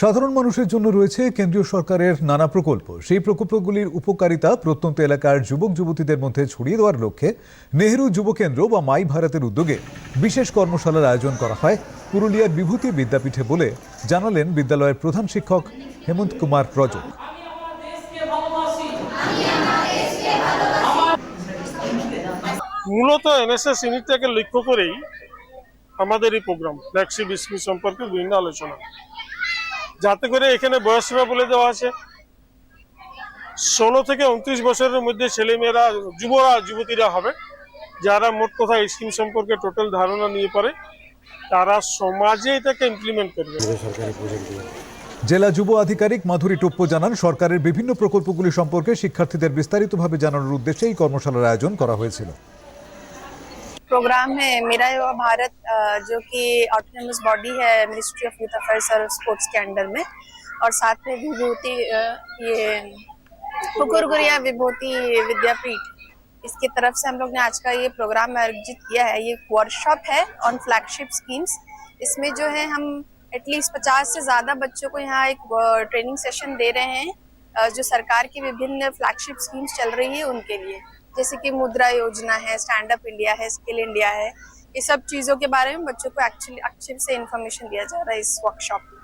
সাধারণ মানুষের জন্য রয়েছে কেন্দ্রীয় সরকারের নানা প্রকল্প। সেই প্রকল্পগুলির উপকারিতা প্রত্যন্ত এলাকার যুবক, যুবতীদের মধ্যে ছড়িয়ে দেওয়ার লক্ষ্যে নেহেরু যুব কেন্দ্র বা মাই ভারতের উদ্যোগে বিশেষ কর্মশালার আয়োজন করা হয় পুরুলিয়ার বিভূতি বিদ্যাপীঠে বলে জানালেন বিদ্যালয়ের প্রধান শিক্ষক হেমন্ত কুমার রজক মূলত এনএসএস ইউনিটটাকে লক্ষ্য করেই আমাদের এই প্রোগ্রাম ফ্ল্যাগশিপ স্কিম সম্পর্কে বিভিন্ন আলোচনা। যাতে করে এখানে বয়স বয়সসীমা বলে দেওয়া আছে। ষোলো থেকে উনত্রিশ বছরের মধ্যে ছেলেমেয়েরা যুবরা যুবতীরা হবে। যারা মোট কথা এই স্কিম সম্পর্কে টোটাল ধারণা নিয়ে পারে তারা সমাজে এটাকে ইমপ্লিমেন্ট করবে। জেলা যুব আধিকারিক মাধুরী টুপ্পো জানান সরকারের বিভিন্ন প্রকল্পগুলি সম্পর্কে শিক্ষার্থীদের বিস্তারিতভাবে জানানোর উদ্দেশ্যে এই কর্মশালার আয়োজন করা হয়েছিল। प्रोग्राम है, मेरा युवा भारत जो कि ऑटोनमस बॉडी है मिनिस्ट्री ऑफ़ यूथ अफेयर्स और स्पोर्ट्स के अंडर में। और साथ में विभूति ये कुकुरगुरिया विभूति विद्यापीठ, इसकी तरफ़ से हम लोग ने आज का ये प्रोग्राम आयोजित किया है। ये वर्कशॉप है ऑन फ्लैगशिप स्कीम्स इसमें जो है हम एटलीस्ट पचास से ज़्यादा बच्चों को यहाँ एक ट्रेनिंग सेशन दे रहे हैं जो सरकार की विभिन्न फ्लैगशिप स्कीम्स चल रही है उनके लिए। जैसे कि मुद्रा योजना है स्टैंड अप इंडिया है स्किल इंडिया है, ये सब चीज़ों के बारे में बच्चों को एक्चुअली अच्छे से इन्फॉर्मेशन दिया जा रहा है इस वर्कशॉप में।